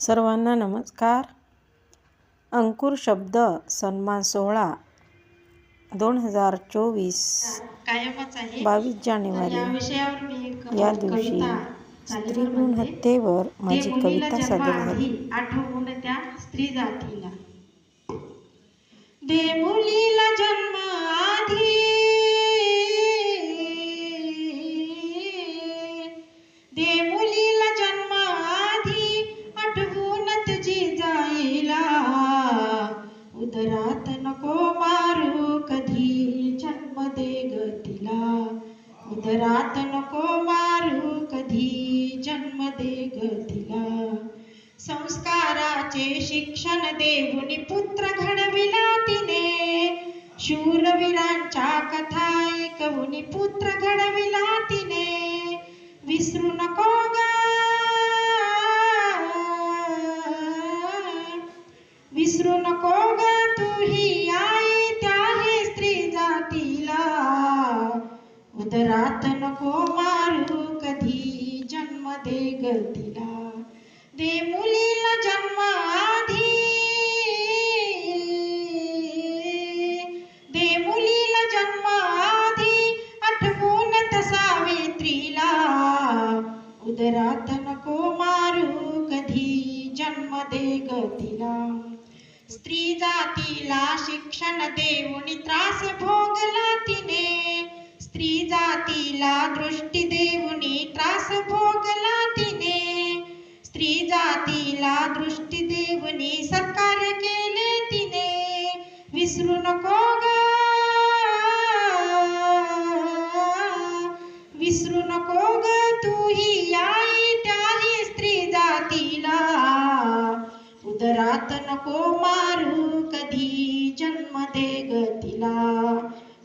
सर्वांना नमस्कार. अंकुर शब्द सन्मान सोहळा दोन हजार चोवीस. बावीस जानेवारी. या दिवशी करते. हत्येवर माझी कविता सादर झाली. आठवून त्या स्त्री जातीला. दे मुलीला जन्म जन्म दे ग तिला उदरात नको मारू कधी जन्म दे ग तिला संस्काराचे शिक्षण देऊनी पुत्र घडविला तिने. शूरवीरांच्या कथा ऐकवून पुत्र घडविला तिने. विसरू नको ग उदरात नको मारू कधी जन्म दे गतीला दे मुलीला जन्म आधी. दे मुलीला जन्म आधी आठवून सावित्रीला. उदरात नको मारू कधी जन्म दे गतीला स्त्री जातीला शिक्षण देऊन त्रास भोग जातीला दृष्टी देऊनी त्रास भोगला तिने स्त्री जातीला दृष्टी देऊनी सत्कार केले तिने विसरू नको ग विसरू नको ग तू ही आई त्याही स्त्री जातीला उदरात नको मारू कधी जन्म दे ग तिला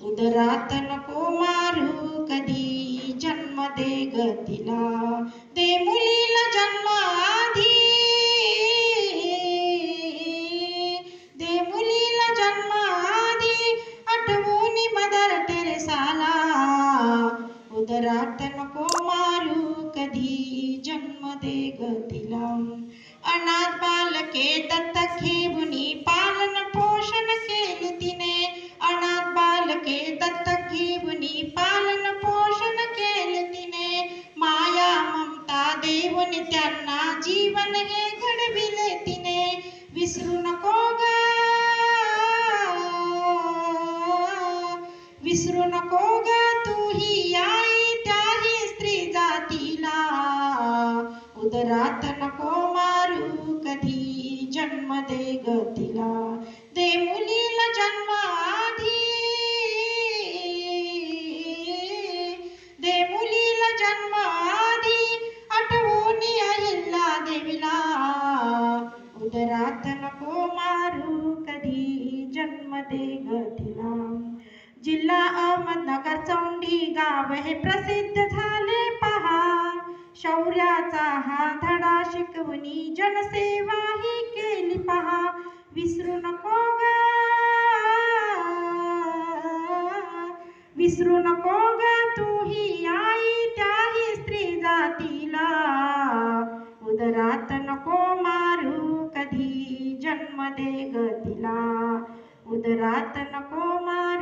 उदरात नको उदरात नको मारू कधी जन्म दे ग तिला? अनाथ बालके दत्तक घेऊनी पालन पोषण केले तिने. अनाथ बालके दत्तक घेऊनी पालन पोषण केले तिने. माया ममता देऊन त्यांना जीवन हे घडविले तिने. विसरू नको ग. विसरू नको ग तूही उदरात नको मारू कधी जन्म दे ग तिला? दे मुलीला जन्म आधी. दे मुलीला जन्म आधी. आठवून आईला देवीला. उदरात नको मारू कधी जन्म दे ग तिला? जिल्हा अहमदनगर चौंडी गाव हे प्रसिद्ध झाले. शौर्याचा हा धडा शिकवणी जनसेवा ही केली पहा. विसरू नको ग. विसरू नको ग तू ही आई त्याही स्त्री जातीला. उदरात नको मारू कधी जन्म दे ग तिला उदरात नको मारू